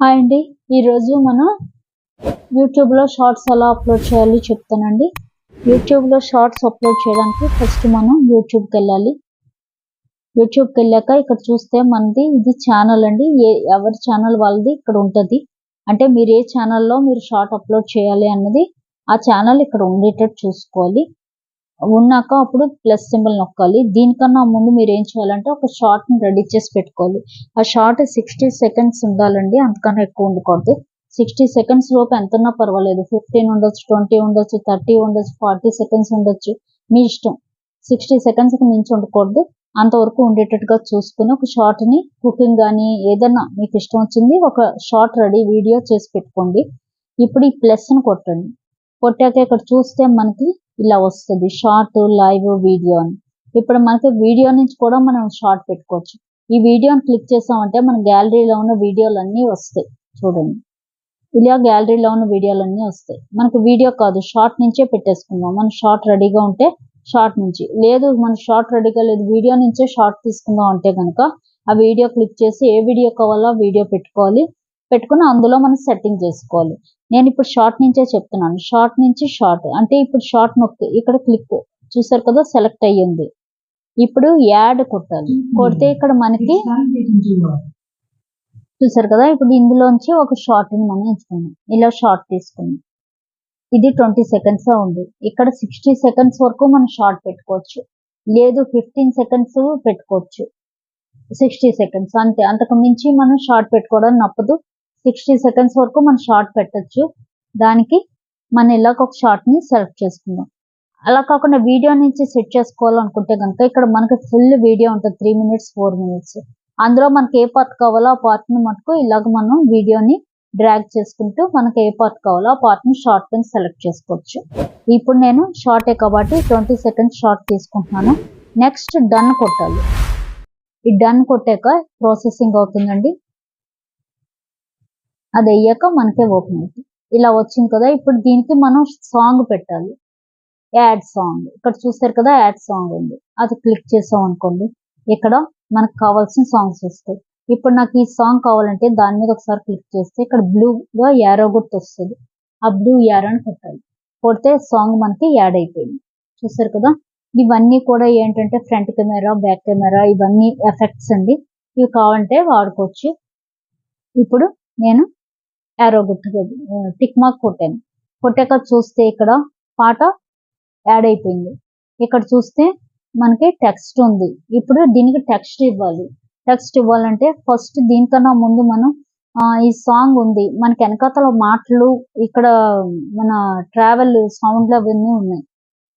Hi అండి. ఈరోజు మనం యూట్యూబ్లో షార్ట్స్ ఎలా అప్లోడ్ చేయాలి చెప్తానండి. యూట్యూబ్లో షార్ట్స్ అప్లోడ్ చేయడానికి ఫస్ట్ మనం యూట్యూబ్కి వెళ్ళాలి. యూట్యూబ్కి వెళ్ళాక ఇక్కడ చూస్తే మనది ఇది ఛానల్ అండి. ఏ ఎవరి ఛానల్ వాళ్ళది ఇక్కడ ఉంటుంది. అంటే మీరు ఏ ఛానల్లో మీరు షార్ట్ అప్లోడ్ చేయాలి అన్నది ఆ ఛానల్ ఇక్కడ ఉండేటట్టు చూసుకోవాలి. ఉన్నాక అప్పుడు ప్లస్ సింబల్ నొక్కాలి. దీనికన్నా ముందు మీరు ఏం చేయాలంటే ఒక షార్ట్ని రెడీ చేసి పెట్టుకోవాలి. ఆ షార్ట్ సిక్స్టీ సెకండ్స్ ఉండాలండి అంతకన్నా ఎక్కువ ఉండకూడదు. సిక్స్టీ సెకండ్స్ లోపు ఎంత ఉన్నా పర్వాలేదు. ఫిఫ్టీన్ ఉండొచ్చు ట్వంటీ ఉండొచ్చు థర్టీ ఉండొచ్చు ఫార్టీ సెకండ్స్ ఉండొచ్చు. మీ ఇష్టం. సిక్స్టీ సెకండ్స్కి మించి ఉండకూడదు. అంతవరకు ఉండేటట్టుగా చూసుకుని ఒక షార్ట్ని కుకింగ్ కానీ ఏదన్నా మీకు ఇష్టం వచ్చింది ఒక షార్ట్ రెడీ వీడియో చేసి పెట్టుకోండి. ఇప్పుడు ఈ ప్లస్ని కొట్టండి. కొట్టాక ఇక్కడ చూస్తే మనకి ఇలా వస్తుంది. షార్ట్ లైవ్ వీడియో అని. ఇప్పుడు మనకి వీడియో నుంచి కూడా మనం షార్ట్ పెట్టుకోవచ్చు. ఈ వీడియోని క్లిక్ చేసామంటే మన గ్యాలరీలో ఉన్న వీడియోలు అన్నీ వస్తాయి. చూడండి. ఇలా గ్యాలరీలో ఉన్న వీడియోలన్నీ వస్తాయి. మనకి వీడియో కాదు షార్ట్ నుంచే పెట్టేసుకుందాం. మన షార్ట్ రెడీగా ఉంటే షార్ట్ నుంచి. లేదు మన షార్ట్ రెడీగా లేదు వీడియో నుంచే షార్ట్ తీసుకుందాం అంటే కనుక ఆ వీడియో క్లిక్ చేసి ఏ వీడియో కావాలో వీడియో పెట్టుకోవాలి. పెట్టుకుని అందులో మనం సెట్టింగ్ చేసుకోవాలి. నేను ఇప్పుడు షార్ట్ నుంచే చెప్తున్నాను. షార్ట్ నుంచి షార్ట్ అంటే ఇప్పుడు షార్ట్ నొక్కి. ఇక్కడ క్లిక్ చూసారు కదా? సెలెక్ట్ అయ్యింది. ఇప్పుడు యాడ్ కొట్టాలి. కొడితే ఇక్కడ మనకి చూసారు కదా? ఇప్పుడు ఇందులోంచి ఒక షార్ట్ని మనం ఎంచుకున్నాం ఇలా షార్ట్ తీసుకున్నాం ఇది ట్వంటీ సెకండ్స్ ఉంది. ఇక్కడ సిక్స్టీ సెకండ్స్ వరకు మనం షార్ట్ పెట్టుకోవచ్చు. లేదు ఫిఫ్టీన్ సెకండ్స్ పెట్టుకోవచ్చు. సిక్స్టీ సెకండ్స్ అంతే. అంతకు మించి మనం షార్ట్ పెట్టుకోవడం నప్పదు. సిక్స్టీ సెకండ్స్ వరకు మనం షార్ట్ పెట్టచ్చు. దానికి మనం ఇలాగ ఒక షార్ట్ని సెలెక్ట్ చేసుకుందాం. అలా కాకుండా వీడియో నుంచి సెట్ చేసుకోవాలనుకుంటే కనుక ఇక్కడ మనకి ఫుల్ వీడియో ఉంటుంది. త్రీ మినిట్స్ ఫోర్ మినిట్స్ అందులో మనకి ఏ పార్ట్ కావాలో ఆ పార్ట్ని మటుకు ఇలాగ మనం వీడియోని డ్రాగ్ చేసుకుంటూ మనకి ఏ పార్ట్ కావాలో ఆ పార్ట్ని షార్ట్ కింద సెలెక్ట్ చేసుకోవచ్చు. ఇప్పుడు నేను షార్టే కాబట్టి ట్వంటీ సెకండ్స్ షార్ట్ తీసుకుంటున్నాను. నెక్స్ట్ డన్ కొట్టాలి. ఈ డన్ కొట్టాక ప్రాసెసింగ్ అవుతుందండి. అది అయ్యాక మనకే ఓపెన్ అవుతుంది. ఇలా వచ్చింది కదా ఇప్పుడు దీనికి మనం సాంగ్ పెట్టాలి. Add song. ఇక్కడ చూస్తారు కదా యాడ్ సాంగ్ ఉంది. అది క్లిక్ చేసాం అనుకోండి. ఇక్కడ మనకు కావాల్సిన సాంగ్స్ వస్తాయి. ఇప్పుడు నాకు ఈ సాంగ్ కావాలంటే దాని మీద ఒకసారి క్లిక్ చేస్తే ఇక్కడ బ్లూగా యారో గుర్తు వస్తుంది. ఆ బ్లూ యారోని కొట్టాలి. కొడితే సాంగ్ మనకి యాడ్ అయిపోయింది. చూస్తారు కదా ఇవన్నీ కూడా ఏంటంటే ఫ్రంట్ కెమెరా బ్యాక్ కెమెరా ఇవన్నీ ఎఫెక్ట్స్ అండి. ఇవి కావాలంటే వాడుకోవచ్చు. ఇప్పుడు నేను యారో గుర్తు టిక్ మార్క్ కొట్టాను. కొట్టాక చూస్తే ఇక్కడ పాట యాడ్ అయిపోయింది. ఇక్కడ చూస్తే మనకి టెక్స్ట్ ఉంది. ఇప్పుడు దీనికి టెక్స్ట్ ఇవ్వాలి. టెక్స్ట్ ఇవ్వాలంటే ఫస్ట్ దీనికన్నా ముందు మనం ఈ సాంగ్ ఉంది. మనకి వెనకాతల మాటలు ఇక్కడ మన ట్రావెల్ సౌండ్లు అవన్నీ ఉన్నాయి.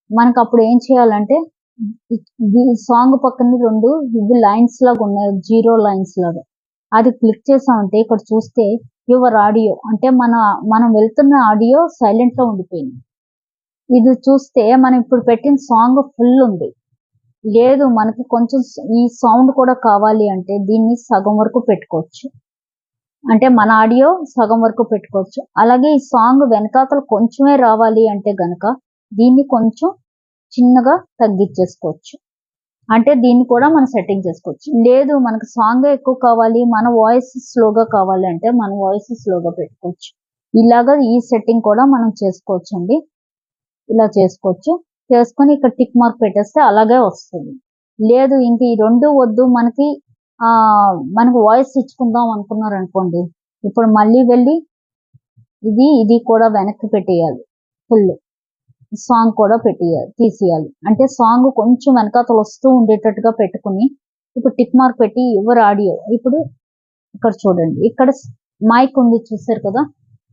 మనకు అప్పుడు ఏం చేయాలంటే సాంగ్ పక్కన రెండు ఇవి లైన్స్ లాగా ఉన్నాయి. జీరో లైన్స్ లాగా. అది క్లిక్ చేసామంటే ఇక్కడ చూస్తే యువర్ ఆడియో అంటే మన మనం వెళ్తున్న ఆడియో సైలెంట్లో ఉండిపోయింది. ఇది చూస్తే మనం ఇప్పుడు పెట్టిన సాంగ్ ఫుల్ ఉంది. లేదు మనకి కొంచెం ఈ సౌండ్ కూడా కావాలి అంటే దీన్ని సగం వరకు పెట్టుకోవచ్చు. అంటే మన ఆడియో సగం వరకు పెట్టుకోవచ్చు. అలాగే ఈ సాంగ్ వెనకాతలు కొంచెమే రావాలి అంటే గనక దీన్ని కొంచెం చిన్నగా తగ్గించేసుకోవచ్చు. అంటే దీన్ని కూడా మనం సెట్టింగ్ చేసుకోవచ్చు. లేదు మనకు సాంగ్ ఎక్కువ కావాలి మన వాయిస్ స్లోగా కావాలి అంటే మన వాయిస్ స్లోగా పెట్టుకోవచ్చు. ఇలాగా ఈ సెట్టింగ్ కూడా మనం చేసుకోవచ్చు అండి ఇలా చేసుకోవచ్చు. చేసుకొని ఇక్కడ టిక్ మార్క్ పెట్టేస్తే అలాగే వస్తుంది. లేదు ఇంక ఈ రెండు వద్దు మనకి ఆ మనకు వాయిస్ ఇచ్చుకుందాం అనుకున్నారు అనుకోండి. ఇప్పుడు మళ్ళీ వెళ్ళి ఇది ఇది కూడా వెనక్కి పెట్టేయాలి. ఫుల్. సాంగ్ కూడా పెట్టి తీసేయాలి. అంటే సాంగ్ కొంచెం వెనకాతలు వస్తూ ఉండేటట్టుగా పెట్టుకుని ఇప్పుడు టిక్ మార్క్ పెట్టి ఎవరు ఆడియో ఇప్పుడు ఇక్కడ చూడండి ఇక్కడ మైక్ ఉంది చూసారు కదా?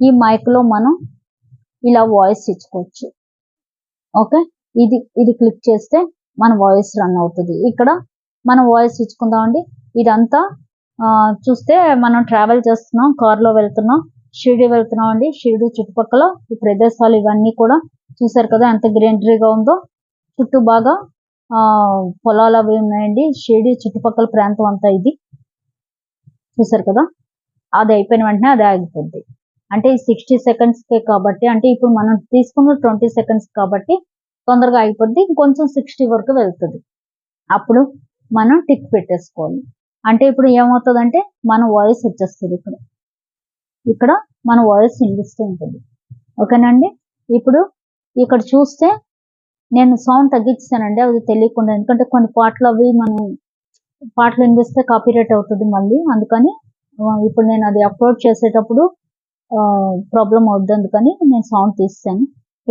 ఈ మైక్లో మనం ఇలా వాయిస్ ఇచ్చుకోవచ్చు. ఓకే ఇది ఇది క్లిక్ చేస్తే మన వాయిస్ రన్ అవుతుంది. ఇక్కడ మనం వాయిస్ ఇచ్చుకుందామండి ఇదంతా చూస్తే మనం ట్రావెల్ చేస్తున్నాం కార్లో వెళ్తున్నాం షిరిడి వెళ్తున్నాం అండి. షిరిడి చుట్టుపక్కల ఈ ప్రదేశాలు ఇవన్నీ కూడా చూసారు కదా ఎంత గ్రీనరీగా ఉందో. చుట్టూ బాగా పొలాలు అవి ఉన్నాయండి షిరిడి చుట్టుపక్కల ప్రాంతం అంతా ఇది. చూసారు కదా? అది అయిపోయిన వెంటనే అది ఆగిపోద్ది. అంటే ఈ సిక్స్టీ సెకండ్స్కే కాబట్టి అంటే ఇప్పుడు మనం తీసుకున్న ట్వంటీ సెకండ్స్ కాబట్టి తొందరగా అయిపోద్ది ఇంకొంచెం సిక్స్టీ వరకు వెళ్తుంది. అప్పుడు మనం టిక్ పెట్టేసుకోవాలి. అంటే ఇప్పుడు ఏమవుతుందంటే మన వాయిస్ వచ్చేస్తుంది ఇక్కడ. ఇక్కడ మన వాయిస్ వినిపిస్తూ ఉంటుంది. ఓకేనండి ఇప్పుడు ఇక్కడ చూస్తే నేను సౌండ్ తగ్గించానండి అది తెలియకుండా. ఎందుకంటే కొన్ని పాటలు అవి మనం పాటలు వినిపిస్తే కాపీరైట్ అవుతుంది మళ్ళీ. అందుకని ఇప్పుడు నేను అది అప్లోడ్ చేసేటప్పుడు ప్రాబ్లం అవుద్ది. అందుకని నేను సౌండ్ తీస్తాను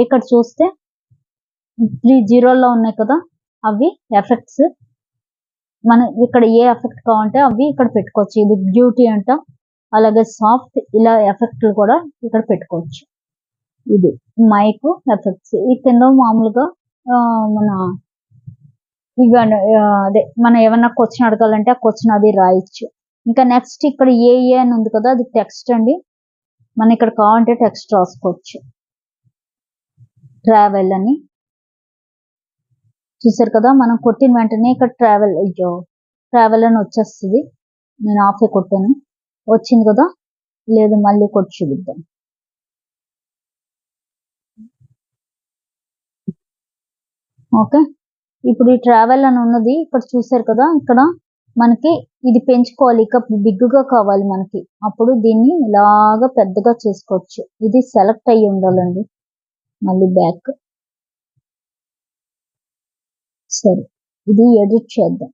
ఇక్కడ చూస్తే త్రీ జీరోల్లో ఉన్నాయి కదా అవి ఎఫెక్ట్స్ మన ఇక్కడ ఏ ఎఫెక్ట్ కావాలంటే అవి ఇక్కడ పెట్టుకోవచ్చు. ఇది బ్యూటీ అంట అలాగే సాఫ్ట్ ఇలా ఎఫెక్ట్లు కూడా ఇక్కడ పెట్టుకోవచ్చు. ఇది మైక్ ఎఫెక్ట్స్ ఈ కింద మామూలుగా ఆ, మన ఇవన్నీ అదే మనం ఏమన్నా క్వశ్చన్ అడగాలంటే ఆ క్వశ్చన్ అది రాయొచ్చు. ఇంకా నెక్స్ట్ ఇక్కడ ఏ అని ఉంది కదా అది టెక్స్ట్ అండి. మనం ఇక్కడ కావాలంటే టెక్స్ట్ రాసుకోవచ్చు. ట్రావెల్ అని. చూసారు కదా మనం కొట్టిన వెంటనే ఇక్కడ ట్రావెల్ అయ్యో ట్రావెల్ అని వచ్చేస్తుంది. నేను ఆఫే కొట్టాను. వచ్చింది కదా? లేదు మళ్ళీ కొట్టి చూపిద్దాం. ఓకే? ఇప్పుడు ఈ ట్రావెల్ అని ఉన్నది ఇక్కడ చూసారు కదా ఇక్కడ మనకి ఇది పెంచుకోవాలి ఇక బిగ్గుగా కావాలి మనకి. అప్పుడు దీన్ని ఇలాగా పెద్దగా చేసుకోవచ్చు. ఇది సెలెక్ట్ అయ్యి ఉండాలండి. మళ్ళీ బ్యాక్. సరే ఇది ఎడిట్ చేద్దాం.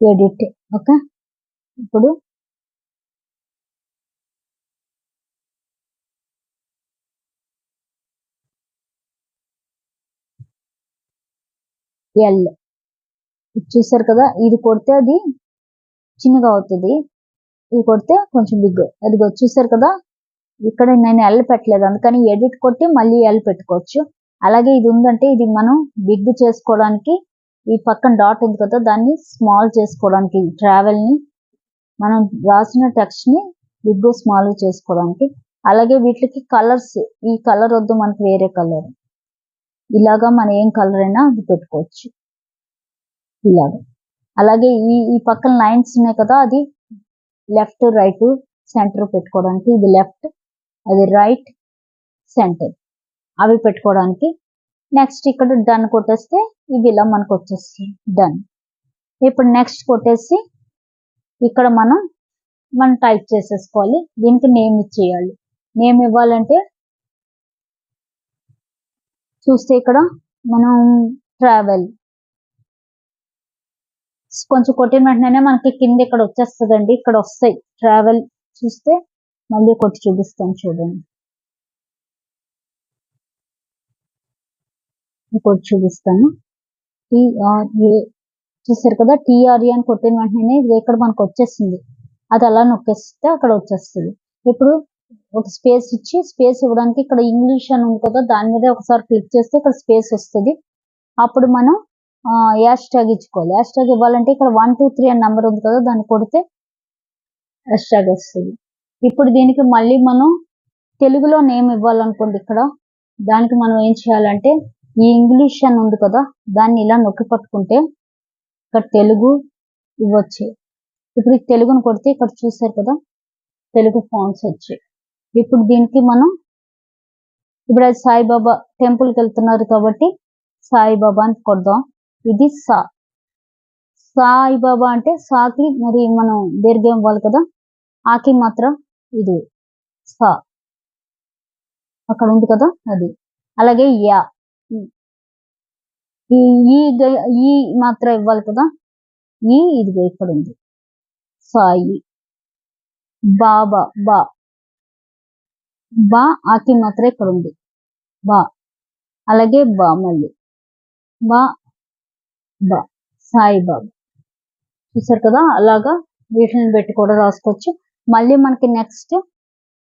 Edit okay? ఇప్పుడు ఎల్ చూసారు కదా? ఇది కొడితే అది చిన్నగా అవుతుంది. ఇది కొడితే కొంచెం బిగ్ అది చూసారు కదా? ఇక్కడ నేను ఎల్ పెట్టలేదు. అందుకని ఎడిట్ కొట్టి మళ్ళీ ఎల్ పెట్టుకోవచ్చు. అలాగే ఇది ఉందంటే ఇది మనం బిగ్ చేసుకోవడానికి ఈ పక్కన డాట్ ఉంది కదా? దాన్ని స్మాల్ చేసుకోవడానికి ట్రావెల్ని మనం రాసిన టెక్స్ట్ని బిగ్ స్మాల్ చేసుకోవడానికి. అలాగే వీటికి కలర్స్ ఈ కలర్ వద్దు మనకి వేరే కలర్ ఇలాగా మనం ఏం కలర్ అయినా అది పెట్టుకోవచ్చు. ఇలాగా. అలాగే ఈ ఈ పక్కన లైన్స్ ఉన్నాయి కదా అది లెఫ్ట్ రైట్ సెంటర్ పెట్టుకోవడానికి ఇది లెఫ్ట్ అది రైట్ సెంటర్ అవి పెట్టుకోవడానికి నెక్స్ట్ ఇక్కడ డన్ కొట్టేస్తే ఇవి ఇలా మనకు వచ్చేస్తుంది. డన్ ఇప్పుడు నెక్స్ట్ కొట్టేసి ఇక్కడ మనం మనం టైప్ చేసేసుకోవాలి. దీనికి నేమ్ ఇచ్చేయాలి. నేమ్ ఇవ్వాలంటే చూస్తే ఇక్కడ మనం ట్రావెల్ కొంచెం కొట్టిన వెంటనే మనకి కింద ఇక్కడ వచ్చేస్తుందండి. ఇక్కడ వస్తాయి. ట్రావెల్ చూస్తే మళ్ళీ కొట్టి చూపిస్తాను చూడండి. ఇంకోటి చూపిస్తాను. టిఆర్ఏ చూసారు కదా? టిఆర్ఏ అని కొట్టిన వెంటనే ఇది ఇక్కడ మనకు వచ్చేస్తుంది. అది అలా నొక్కేస్తే అక్కడ వచ్చేస్తుంది. ఇప్పుడు ఒక స్పేస్ ఇచ్చి స్పేస్ ఇవ్వడానికి ఇక్కడ ఇంగ్లీష్ అని ఉంది కదా దాని మీద ఒకసారి క్లిక్ చేస్తే ఇక్కడ స్పేస్ వస్తుంది. అప్పుడు మనం యాష్ ట్యాగ్ ఇచ్చుకోవాలి. యాష్ ట్యాగ్ ఇవ్వాలంటే ఇక్కడ వన్ టూ త్రీ అని నెంబర్ ఉంది కదా దాన్ని కొడితే యాష్ ట్యాగ్ వస్తుంది. ఇప్పుడు దీనికి మళ్ళీ మనం తెలుగులో నేమ్ ఇవ్వాలనుకోండి ఇక్కడ. దానికి మనం ఏం చేయాలంటే ఈ ఇంగ్లీష్ అని ఉంది కదా దాన్ని ఇలా నొక్కి పట్టుకుంటే ఇక్కడ తెలుగు ఇవ్వచ్చు. ఇప్పుడు తెలుగును కొడితే ఇక్కడ చూసారు కదా తెలుగు ఫాంట్స్ వచ్చాయి. ఇప్పుడు దీనికి మనం ఇప్పుడు అది సాయిబాబా టెంపుల్కి వెళ్తున్నారు కాబట్టి సాయిబాబా అని కొడదాం. ఇది సా. సాయిబాబా అంటే సాకి మరి మనం దీర్ఘం ఇవ్వాలి కదా. ఆకి మాత్రం ఇది సా. అక్కడ ఉంది కదా అది. అలాగే యా. ఈ ఈ మాత్రం ఇవ్వాలి కదా. ఈ ఇది ఇక్కడ ఉంది. సాయి. బాబా బా. బా ఆకి మాత్రం ఇక్కడ ఉంది బా. అలాగే బా మళ్ళీ. బా. బా. సాయిబాబా చూసారు కదా? అలాగా వీటిని పెట్టి కూడా రాసుకోవచ్చు. మళ్ళీ మనకి నెక్స్ట్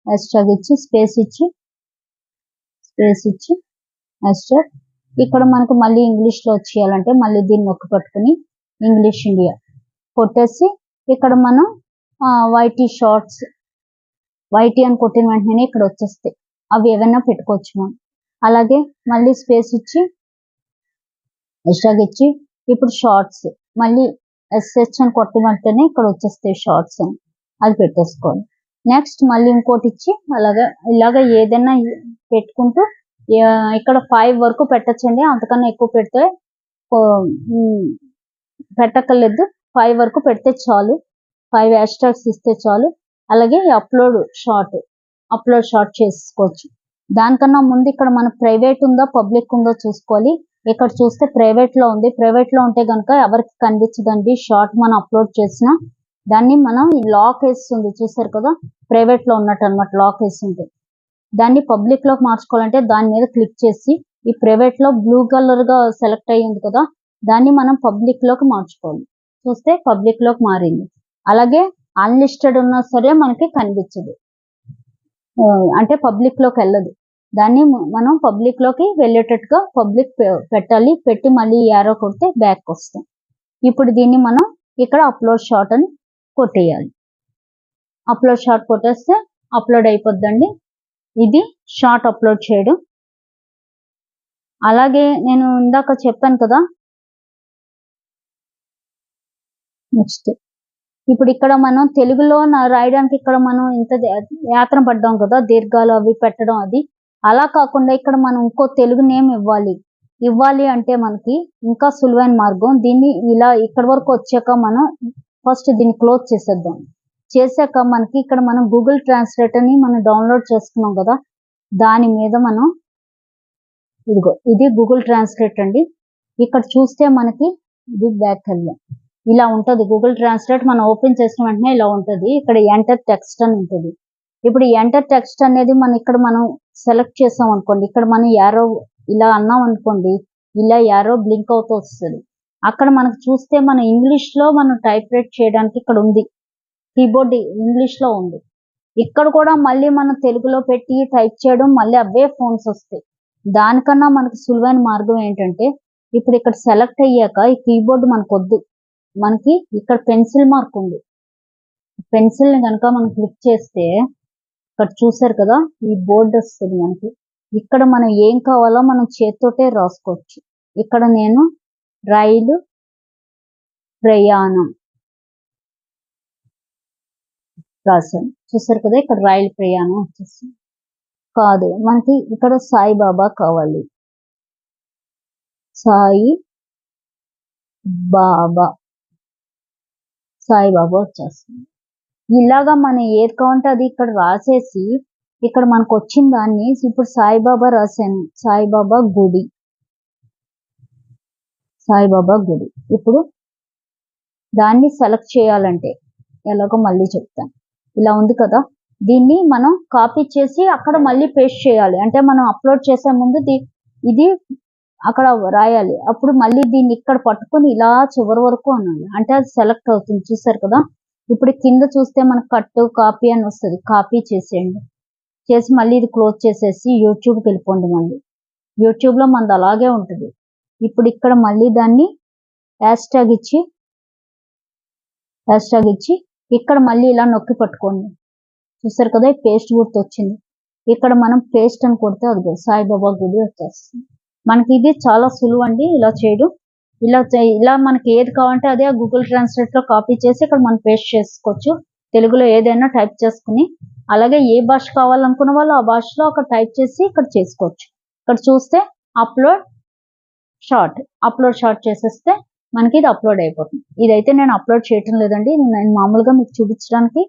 హ్యాష్ ఇచ్చి స్పేస్ ఇచ్చి స్పేస్ ఇచ్చి హ్యాష్ ఇక్కడ మనకు మళ్ళీ ఇంగ్లీష్లో వచ్చేయాలంటే మళ్ళీ దీన్ని నొక్కి పట్టుకుని ఇంగ్లీష్ ఇండియా కొట్టేసి ఇక్కడ మనం వైటీ షార్ట్స్ వైటీ అని కొట్టిన వెంటనే ఇక్కడ వచ్చేస్తాయి. అవి ఏవైనా పెట్టుకోవచ్చు మనం. అలాగే మళ్ళీ స్పేస్ ఇచ్చి ఎక్స్ట్రాగా ఇచ్చి ఇప్పుడు షార్ట్స్ మళ్ళీ ఎస్ఎస్ అని కొట్టిన వెంటనే ఇక్కడ వచ్చేస్తాయి షార్ట్స్ అని. అది పెట్టేసుకోవాలి నెక్స్ట్ మళ్ళీ ఇంకోటి ఇచ్చి అలాగే ఇలాగ ఏదైనా పెట్టుకుంటూ ఇక్కడ ఫైవ్ వరకు పెట్టచ్చండి. అంతకన్నా ఎక్కువ పెడితే పెట్టక్కర్లేదు. ఫైవ్ వరకు పెడితే చాలు. ఫైవ్ హ్యాష్ ట్యాగ్స్ ఇస్తే చాలు. అలాగే అప్లోడ్ షార్ట్ అప్లోడ్ షార్ట్ చేసుకోవచ్చు. దానికన్నా ముందు ఇక్కడ మన ప్రైవేట్ ఉందో పబ్లిక్ ఉందో చూసుకోవాలి. ఇక్కడ చూస్తే ప్రైవేట్లో ఉంది. ప్రైవేట్లో ఉంటే కనుక ఎవరికి కనిపించదండి షార్ట్ మనం అప్లోడ్ చేసిన. దాన్ని మనం లాక్ వేస్తుంది. చూసారు కదా? ప్రైవేట్లో ఉన్నట్టు అనమాట లాక్ వేస్తుంది. దాన్ని పబ్లిక్లోకి మార్చుకోవాలంటే దాని మీద క్లిక్ చేసి ఈ ప్రైవేట్లో బ్లూ కలర్గా సెలెక్ట్ అయ్యింది కదా? దాన్ని మనం పబ్లిక్లోకి మార్చుకోవాలి. చూస్తే పబ్లిక్లోకి మారింది. అలాగే అన్లిస్టెడ్ ఉన్నా సరే మనకి కనిపించదు. అంటే పబ్లిక్లోకి వెళ్ళదు. దాన్ని మనం పబ్లిక్లోకి వెళ్ళేటట్టుగా పబ్లిక్ పెట్టాలి. పెట్టి మళ్ళీ యారో కొడితే బ్యాక్ వస్తాం. ఇప్పుడు దీన్ని మనం ఇక్కడ అప్లోడ్ షార్ట్ అని కొట్టేయాలి. అప్లోడ్ షార్ట్ కొట్టేస్తే అప్లోడ్ అయిపోద్దండి. ఇది షార్ట్ అప్లోడ్ చేయడం. అలాగే నేను ఇందాక చెప్పాను కదా. నెక్స్ట్. ఇప్పుడు ఇక్కడ మనం తెలుగులో రాయడానికి ఇక్కడ మనం ఇంత యాత్ర పడ్డాం కదా దీర్ఘాలు అవి పెట్టడం అది. అలా కాకుండా ఇక్కడ మనం ఇంకో తెలుగు నేమ్ ఇవ్వాలి. ఇవ్వాలి అంటే మనకి ఇంకా సులువైన మార్గం. దీన్ని ఇలా ఇక్కడ వరకు వచ్చాక మనం ఫస్ట్ దీన్ని క్లోజ్ చేసేద్దాం. చేశాక మనకి ఇక్కడ మనం గూగుల్ ట్రాన్స్లేటర్ని మనం డౌన్లోడ్ చేసుకున్నాం కదా దాని మీద మనం ఇదిగో ఇది గూగుల్ ట్రాన్స్లేట్ అండి. ఇక్కడ చూస్తే మనకి ఇది బ్యాక్ వెళ్ళాం ఇలా ఉంటుంది. గూగుల్ ట్రాన్స్లేట్ మనం ఓపెన్ చేసిన వెంటనే ఇలా ఉంటుంది. ఇక్కడ ఎంటర్ టెక్స్ట్ అని ఉంటుంది. ఇప్పుడు ఎంటర్ టెక్స్ట్ అనేది మనం ఇక్కడ మనం సెలెక్ట్ చేసాం అనుకోండి. ఇక్కడ మనం యారో ఇలా అన్నాం అనుకోండి. ఇలా యారో బ్లింక్ అవుతూ వస్తుంది. అక్కడ మనకు చూస్తే మన ఇంగ్లీష్లో మనం టైప్ రైట్ చేయడానికి ఇక్కడ ఉంది. కీబోర్డ్ ఇంగ్లీష్లో ఉంది. ఇక్కడ కూడా మళ్ళీ మనం తెలుగులో పెట్టి టైప్ చేయడం మళ్ళీ అవే ఫోన్స్ వస్తాయి. దానికన్నా మనకు సులువైన మార్గం ఏంటంటే ఇప్పుడు ఇక్కడ సెలెక్ట్ అయ్యాక ఈ కీబోర్డ్ మనకు వద్దు మనకి ఇక్కడ పెన్సిల్ మార్క్ ఉంది. పెన్సిల్ని కనుక మనం క్లిక్ చేస్తే ఇక్కడ చూసారు కదా ఈ బోర్డు వస్తుంది మనకి. ఇక్కడ మనం ఏం కావాలో మనం చేతితోటే రాసుకోవచ్చు. ఇక్కడ నేను రైలు ప్రయాణం రాశాను. చూసారు కదా ఇక్కడ రైలు ప్రయాణం వచ్చేస్తుంది కాదు మనకి ఇక్కడ సాయిబాబా కావాలి. సాయి బాబా సాయిబాబా వచ్చేస్తుంది. ఇలాగా మనం ఏది కావాలంటే అది ఇక్కడ రాసేసి ఇక్కడ మనకు వచ్చిన దాన్ని ఇప్పుడు సాయిబాబా రాశాను. సాయిబాబా గుడి. సాయిబాబా గుడి. ఇప్పుడు దాన్ని సెలెక్ట్ చేయాలంటే ఎలాగో మళ్ళీ చెప్తాను. ఇలా ఉంది కదా? దీన్ని మనం కాపీ చేసి అక్కడ మళ్ళీ పేస్ట్ చేయాలి. అంటే మనం అప్లోడ్ చేసే ముందు ఇది అక్కడ రాయాలి. అప్పుడు మళ్ళీ దీన్ని ఇక్కడ పట్టుకొని ఇలా చివరి వరకు అనాలి. అంటే అది సెలెక్ట్ అవుతుంది. చూసారు కదా? ఇప్పుడు కింద చూస్తే మనకు కట్ కాపీ అని వస్తుంది. కాపీ చేసేయండి. చేసి మళ్ళీ ఇది క్లోజ్ చేసేసి యూట్యూబ్కి వెళ్ళిపోండి మళ్ళీ. యూట్యూబ్లో మనది అలాగే ఉంటుంది. ఇప్పుడు ఇక్కడ మళ్ళీ దాన్ని హ్యాష్ ట్యాగ్ ఇచ్చి హ్యాష్ ట్యాగ్ ఇచ్చి ఇక్కడ మళ్ళీ ఇలా నొక్కి పట్టుకోండి. చూసారు కదా? పేస్ట్ గుర్తు వచ్చింది ఇక్కడ మనం పేస్ట్ అని కొడితే అది సాయిబాబా గుడి వచ్చేస్తుంది. మనకి ఇది చాలా సులువు అండి ఇలా చేయడం. ఇలా ఇలా మనకి ఏది కావాలంటే అదే గూగుల్ ట్రాన్స్లేట్లో కాపీ చేసి ఇక్కడ మనం పేస్ట్ చేసుకోవచ్చు. తెలుగులో ఏదైనా టైప్ చేసుకుని అలాగే ఏ భాష కావాలనుకున్న వాళ్ళు ఆ భాషలో అక్కడ టైప్ చేసి ఇక్కడ చేసుకోవచ్చు. ఇక్కడ చూస్తే అప్లోడ్ షార్ట్ అప్లోడ్ షార్ట్ చేసేస్తే మనకి ఇది అప్లోడ్ అయిపోతుంది. ఇదైతే నేను అప్లోడ్ చేయటం లేదండి నేను మామూలుగా మీకు చూపించడానికి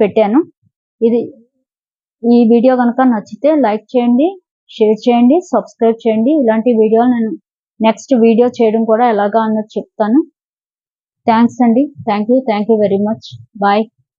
పెట్టాను. ఇది ఈ వీడియో కనుక నచ్చితే లైక్ చేయండి షేర్ చేయండి సబ్స్క్రైబ్ చేయండి. ఇలాంటి వీడియోలు నేను నెక్స్ట్ వీడియో చేయడం కూడా ఎలాగా అన్నది చెప్తాను. థ్యాంక్స్ అండి. Thank you. Thank you very much. Bye.